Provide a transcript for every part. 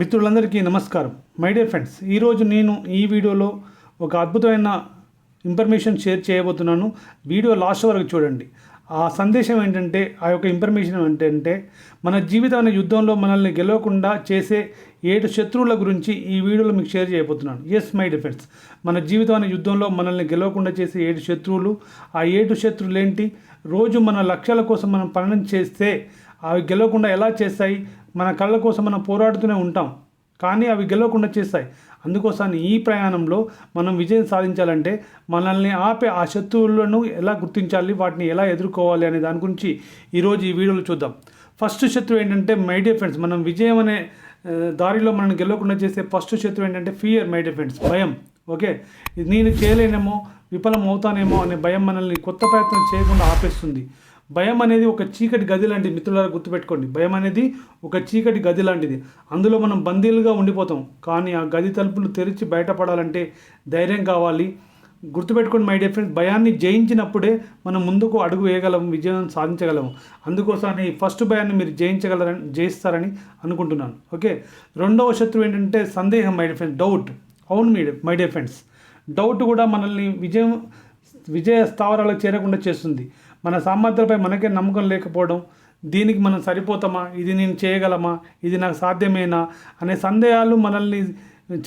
మిత్రులందరికీ నమస్కారం. My dear friends ఈరోజు నేను ఈ వీడియోలో ఒక అద్భుతమైన ఇన్ఫర్మేషన్ షేర్ చేయబోతున్నాను. వీడియో లాస్ట్ వరకు చూడండి. ఆ సందేశం ఏంటంటే ఆ యొక్క ఇన్ఫర్మేషన్ ఏంటంటే మన జీవితాన్ని యుద్ధంలో మనల్ని గెలవకుండా చేసే ఏడు శత్రువుల గురించి ఈ వీడియోలో మీకు షేర్ చేయబోతున్నాను. ఎస్ మై డిఫెన్స్ మన జీవితాన్ని యుద్ధంలో మనల్ని గెలవకుండా చేసే ఏడు శత్రువులు ఆ ఏడు శత్రువులు ఏంటి? రోజు మన లక్ష్యాల కోసం మనం పనులు చేస్తే అవి గెలవకుండా ఎలా చేస్తాయి? మన కళ్ళ కోసం మనం పోరాడుతూనే ఉంటాం. కానీ అవి గెలవకుండా చేస్తాయి. అందుకోసం ఈ ప్రయాణంలో మనం విజయం సాధించాలంటే మనల్ని ఆపే ఆ శత్రువులను ఎలా గుర్తించాలి? వాటిని ఎలా ఎదుర్కోవాలి? అనే దాని గురించి ఈరోజు ఈ వీడియోలో చూద్దాం. ఫస్ట్ శత్రువు ఏంటంటే మై డియర్ ఫ్రెండ్స్ మనం విజయం అనే దారిలో మనం గెలవకుండా చేసే ఫస్ట్ శత్రువు ఏంటంటే ఫియర్ మై డియర్ ఫ్రెండ్స్ భయం. ఓకే? నేను చేయలేనేమో విఫలం అవుతానేమో అనే భయం మనల్ని కొత్త ప్రయత్నం చేయకుండా ఆపేస్తుంది. భయం అనేది ఒక చీకటి గది లాంటిది మిత్రులారా గుర్తుపెట్టుకోండి. భయం అనేది ఒక చీకటి గది లాంటిది. అందులో మనం బందీలుగా ఉండిపోతాం. కానీ ఆ గది తలుపులు తెరిచి బయటపడాలంటే ధైర్యం కావాలి. గుర్తుపెట్టుకోండి మై డియర్ ఫ్రెండ్స్ భయాన్ని జయించినప్పుడే మనం ముందుకు అడుగు వేయగలం విజయం సాధించగలము అందుకోసం ఈ ఫస్ట్ భయాన్ని మీరు జయించగలరని జయిస్తారని అనుకుంటున్నాను. ఓకే? రెండవ శత్రువు ఏంటంటే సందేహం మై డియర్ ఫ్రెండ్స్ డౌట్. అవును మీ మై డియర్ ఫ్రెండ్స్. డౌట్ కూడా మనల్ని విజయం విజయ స్థావరాలకు చేరకుండా చేస్తుంది. మన సామర్థ్యాలపై మనకే నమ్మకం లేకపోవడం దీనికి మనం సరిపోతామా ఇది నేను చేయగలమా ఇది నాకు సాధ్యమేనా అనే సందేహాలు మనల్ని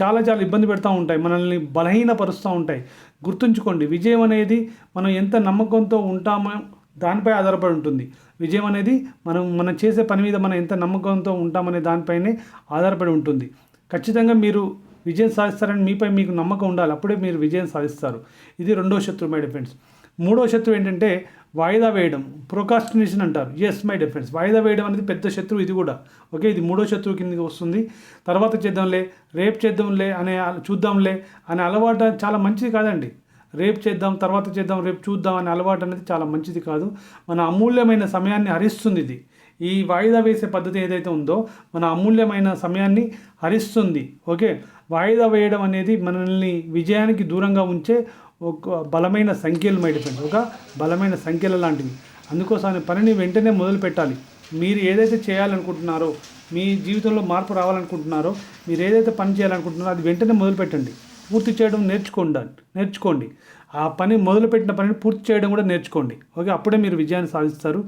చాలా చాలా ఇబ్బంది పెడతా ఉంటాయి మనల్ని బలహీనపరుస్తూ ఉంటాయి. గుర్తుంచుకోండి విజయం అనేది మనం ఎంత నమ్మకంతో ఉంటామో దానిపై ఆధారపడి ఉంటుంది. విజయం అనేది మనం మనం చేసే పని మీద మనం ఎంత నమ్మకంతో ఉంటామనే దానిపైనే ఆధారపడి ఉంటుంది. ఖచ్చితంగా మీరు విజయం సాధిస్తారని మీపై మీకు నమ్మకం ఉండాలి అప్పుడే మీరు విజయం సాధిస్తారు. ఇది రెండో శత్రువు మై డిఫెన్స్ మూడో శత్రువు ఏంటంటే వాయిదా వేయడం ప్రొకాస్టినేషన్ అంటారు. ఎస్ మై డిఫరెన్స్ వాయిదా వేయడం అనేది పెద్ద శత్రువు ఇది కూడా. ఓకే ఇది మూడో శత్రువు కిందకి వస్తుంది. తర్వాత చేద్దాంలే రేపు చేద్దాంలే అనే చూద్దాంలే అనే అలవాటు చాలా మంచిది కాదండి. రేపు చేద్దాం తర్వాత చేద్దాం రేపు చూద్దాం అనే అలవాటు అనేది చాలా మంచిది కాదు. మన అమూల్యమైన సమయాన్ని హరిస్తుంది ఇది. ఈ వాయిదా వేసే పద్ధతి ఏదైతే ఉందో మన అమూల్యమైన సమయాన్ని హరిస్తుంది. ఓకే వాయిదా వేయడం అనేది మనల్ని విజయానికి దూరంగా ఉంచే ఒక బలమైన సంఖ్యలు మై డిఫెండ్ ఒక బలమైన సంఖ్యల లాంటివి. అందుకోసం పనిని వెంటనే మొదలు పెట్టాలి. మీరు ఏదైతే చేయాలనుకుంటున్నారో మీ జీవితంలో మార్పు రావాలనుకుంటున్నారో మీరు ఏదైతే పని చేయాలనుకుంటున్నారో అది వెంటనే మొదలు పెట్టండి. పూర్తి చేయడం నేర్చుకోండి నేర్చుకోండి. ఆ పని మొదలుపెట్టిన పనిని పూర్తి చేయడం కూడా నేర్చుకోండి. ఓకే అప్పుడే మీరు విజయాన్ని సాధిస్తారు.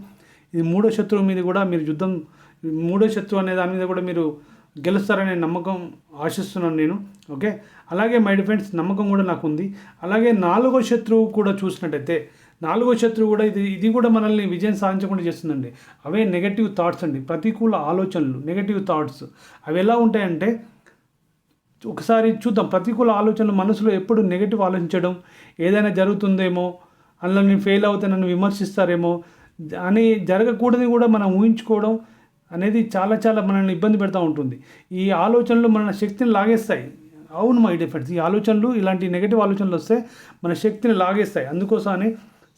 ఇది మూడో శత్రువు మీద కూడా మీరు యుద్ధం మూడో శత్రువు అనే దాని మీద కూడా మీరు గెలుస్తారనే నమ్మకం ఆశిస్తున్నాను నేను ఓకే? అలాగే మై డిఫెండ్స్ నమ్మకం కూడా నాకు ఉంది. అలాగే నాలుగో శత్రువు కూడా చూసినట్టయితే నాలుగో శత్రువు కూడా ఇది ఇది కూడా మనల్ని విజయం సాధించకుండా చేస్తుందండి. అవే నెగటివ్ థాట్స్ అండి. ప్రతికూల ఆలోచనలు నెగటివ్ థాట్స్ అవి ఎలా ఉంటాయంటే ఒకసారి చూద్దాం. ప్రతికూల ఆలోచనలు మనసులో ఎప్పుడు నెగటివ్ ఆలోచించడం ఏదైనా జరుగుతుందేమో అందులో నేను ఫెయిల్ అవుతే నన్ను విమర్శిస్తారేమో అని జరగకూడదని కూడా మనం ఊహించుకోవడం అనేది చాలా చాలా మనల్ని ఇబ్బంది పెడతా ఉంటుంది. ఈ ఆలోచనలు మన శక్తిని లాగేస్తాయి. అవును మై డిఫెండ్స్ ఈ ఆలోచనలు ఇలాంటి నెగటివ్ ఆలోచనలు వస్తే మన శక్తిని లాగేస్తాయి. అందుకోసమని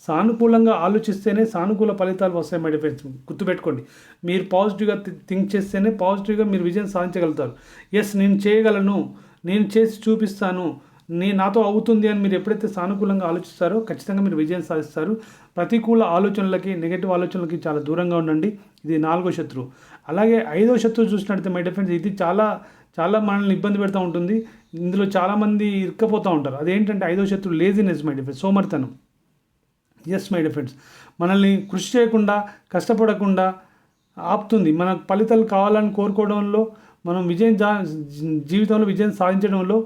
సానుకూలంగా ఆలోచిస్తేనే సానుకూల ఫలితాలు వస్తాయి మై డిఫెండ్స్ గుర్తుపెట్టుకోండి. మీరు పాజిటివ్గా థింక్ చేస్తేనే పాజిటివ్గా మీరు విజయం సాధించగలుగుతారు. ఎస్ నేను చేయగలను. నేను చేసి చూపిస్తాను. నే నాతో అవుతుంది అని మీరు ఎప్పుడైతే సానుకూలంగా ఆలోచిస్తారో ఖచ్చితంగా మీరు విజయం సాధిస్తారు. ప్రతికూల ఆలోచనలకి నెగటివ్ ఆలోచనలకి చాలా దూరంగా ఉండండి. ఇది నాలుగో శత్రువు. అలాగే ఐదో శత్రువు చూసినట్టయితే మై డిఫెన్స్ ఇది చాలా చాలా మనల్ని ఇబ్బంది పెడతా ఉంటుంది. ఇందులో చాలామంది ఇరుక్కపోతూ ఉంటారు. అదేంటంటే ఐదో శత్రువు లేజినెస్ మై డిఫెన్స్ సోమర్తనం. ఎస్ మై డిఫెన్స్ మనల్ని కృషి చేయకుండా కష్టపడకుండా ఆపుతుంది. మన ఫలితాలు కావాలని కోరుకోవడంలో మనం విజయం జీవితంలో విజయం సాధించడంలో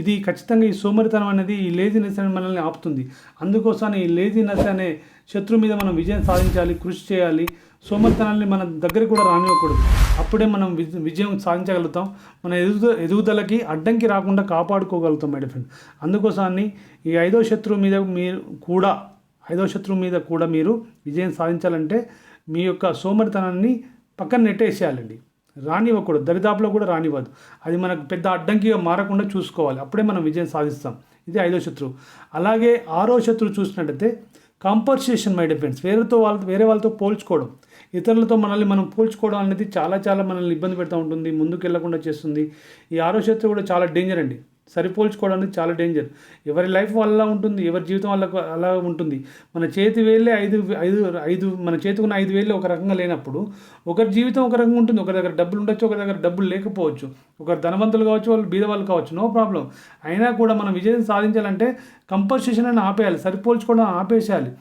ఇది ఖచ్చితంగా ఈ సోమరితనం అనేది ఈ లేజినెస్ అనేది మనల్ని ఆపుతుంది. అందుకోసం ఈ లేజినెస్ అనే శత్రువు మీద మనం విజయం సాధించాలి కృషి చేయాలి. సోమరితనాన్ని మన దగ్గర కూడా రానివ్వకూడదు. అప్పుడే మనం విజయం సాధించగలుగుతాం. మన ఎదుగు ఎదుగుదలకి అడ్డంకి రాకుండా కాపాడుకోగలుగుతాం మై ఫ్రెండ్ అందుకోసాన్ని ఈ ఐదో శత్రువు మీద మీరు కూడా ఐదో శత్రువు మీద కూడా మీరు విజయం సాధించాలంటే మీ యొక్క సోమరితనాన్ని పక్కన నెట్టేసేయాలండి. రానివ్వకూడదు. దరిదాపులో కూడా రానివ్వదు. అది మనకు పెద్ద అడ్డంకిగా మారకుండా చూసుకోవాలి. అప్పుడే మనం విజయం సాధిస్తాం. ఇది ఐదో శత్రువు. అలాగే ఆరో శత్రువు చూసినట్టయితే కంపర్సేషన్ మై డిఫెన్స్ వేరేతో వాళ్ళతో వేరే వాళ్ళతో పోల్చుకోవడం. ఇతరులతో మనల్ని మనం పోల్చుకోవడం అనేది చాలా చాలా మనల్ని ఇబ్బంది పెడతా ఉంటుంది ముందుకు వెళ్ళకుండా చేస్తుంది. ఈ ఆరో శత్రువు కూడా చాలా డేంజర్ అండి. సరిపోల్చుకోవడానికి చాలా డేంజర్ ఎవరి లైఫ్ వల్ల ఉంటుంది ఎవరి జీవితం వాళ్ళకు అలా ఉంటుంది. మన చేతి వేళ్ళే ఐదు ఐదు ఐదు మన చేతికి ఉన్న ఐదు వేళ్ళే ఒక రకంగా లేనప్పుడు ఒకరి జీవితం ఒక రకంగా ఉంటుంది. ఒకరి దగ్గర డబ్బులు ఉండొచ్చు ఒకరి దగ్గర డబ్బులు లేకపోవచ్చు. ఒకరు ధనవంతులు కావచ్చు వాళ్ళు బీద వాళ్ళు కావచ్చు నో ప్రాబ్లం అయినా కూడా మనం విజయం సాధించాలంటే కంపల్సేషన్ అని ఆపేయాలి సరిపోల్చుకోవడం ఆపేసేయాలి.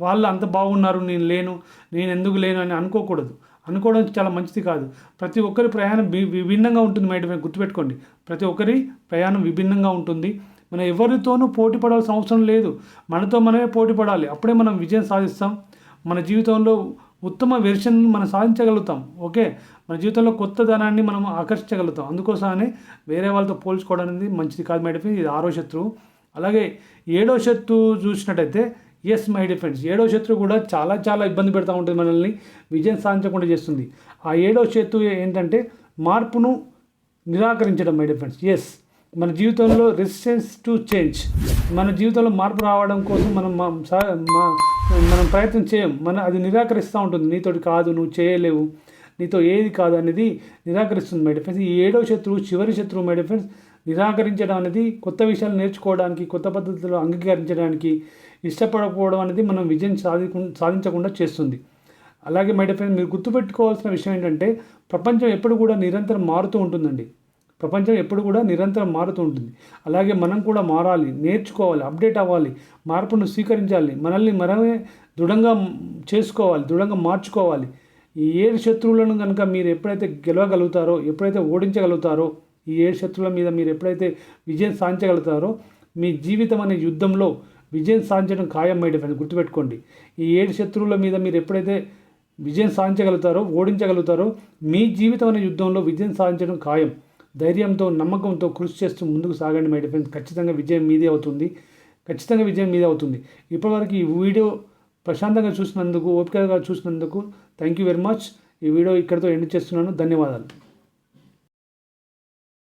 వాళ్ళు అంత బాగున్నారు నేను లేను నేను ఎందుకు లేను అని అనుకోకూడదు. అనుకోవడం చాలా మంచిది కాదు. ప్రతి ఒక్కరి ప్రయాణం విభిన్నంగా ఉంటుంది మేడం గుర్తుపెట్టుకోండి. ప్రతి ఒక్కరి ప్రయాణం విభిన్నంగా ఉంటుంది. మనం ఎవరితోనూ పోటీ పడాల్సిన అవసరం లేదు. మనతో మనమే పోటీ పడాలి. అప్పుడే మనం విజయం సాధిస్తాం. మన జీవితంలో ఉత్తమ వెర్షన్ మనం సాధించగలుగుతాం. ఓకే? మన జీవితంలో కొత్త ధనాన్ని మనం ఆకర్షించగలుగుతాం. అందుకోసమనే వేరే వాళ్ళతో పోల్చుకోవడం అనేది మంచిది కాదు మేడం. ఇది ఆరో శత్రువు. అలాగే ఏడో శత్రువు చూసినట్టయితే ఎస్ మై డిఫెండ్స్ ఏడో శత్రువు కూడా చాలా చాలా ఇబ్బంది పెడతా ఉంటుంది మనల్ని విజయం సాధించకుండా చేస్తుంది. ఆ ఏడో శత్రువు ఏంటంటే మార్పును నిరాకరించడం మై డిఫెండ్స్ ఎస్ మన జీవితంలో రెసిస్టెన్స్ టు చేంజ్ మన జీవితంలో మార్పు రావడం కోసం మనం సా- మా- మనం ప్రయత్నం చేయం. మన అది నిరాకరిస్తూ ఉంటుంది. నీతోటి కాదు నువ్వు చేయలేవు. నీతో ఏది కాదు అనేది నిరాకరిస్తుంది మై డిఫెన్స్ ఈ ఏడో శత్రువు చివరి శత్రువు మై డిఫెన్స్ నిరాకరించడం అనేది కొత్త విషయాలు నేర్చుకోవడానికి కొత్త పద్ధతులు అంగీకరించడానికి ఇష్టపడకపోవడం అనేది మనం విజయం సాధి సాధించకుండా చేస్తుంది. అలాగే మై ఫ్రెండ్ మీరు గుర్తుపెట్టుకోవాల్సిన విషయం ఏంటంటే ప్రపంచం ఎప్పుడు కూడా నిరంతరం మారుతూ ఉంటుందండి. ప్రపంచం ఎప్పుడు కూడా నిరంతరం మారుతూ ఉంటుంది. అలాగే మనం కూడా మారాలి నేర్చుకోవాలి అప్డేట్ అవ్వాలి మార్పును స్వీకరించాలి మనల్ని మనమే దృఢంగా చేసుకోవాలి దృఢంగా మార్చుకోవాలి. ఈ ఏడు శత్రువులను కనుక మీరు ఎప్పుడైతే గెలవగలుగుతారో ఎప్పుడైతే ఓడించగలుగుతారో ఈ ఏడు శత్రువుల మీద మీరు ఎప్పుడైతే విజయం సాధించగలుగుతారో మీ జీవితం అనే యుద్ధంలో విజయం సాధించడం ఖాయం మై అని గుర్తుపెట్టుకోండి. ఈ ఏడు శత్రువుల మీద మీరు ఎప్పుడైతే విజయం సాధించగలుగుతారో ఓడించగలుగుతారో మీ జీవితం అనే యుద్ధంలో విజయం సాధించడం ఖాయం. ధైర్యంతో నమ్మకంతో కృషి చేస్తూ ముందుకు సాగండి మై డిఫెన్స్ ఖచ్చితంగా విజయం మీదే అవుతుంది. ఖచ్చితంగా విజయం మీదే అవుతుంది. ఇప్పటివరకు ఈ వీడియో ప్రశాంతంగా చూసినందుకు ఓపికగా చూసినందుకు థ్యాంక్ యూ వెరీ మచ్. ఈ వీడియో ఇక్కడితో ఎండ్ చేస్తున్నాను. ధన్యవాదాలు.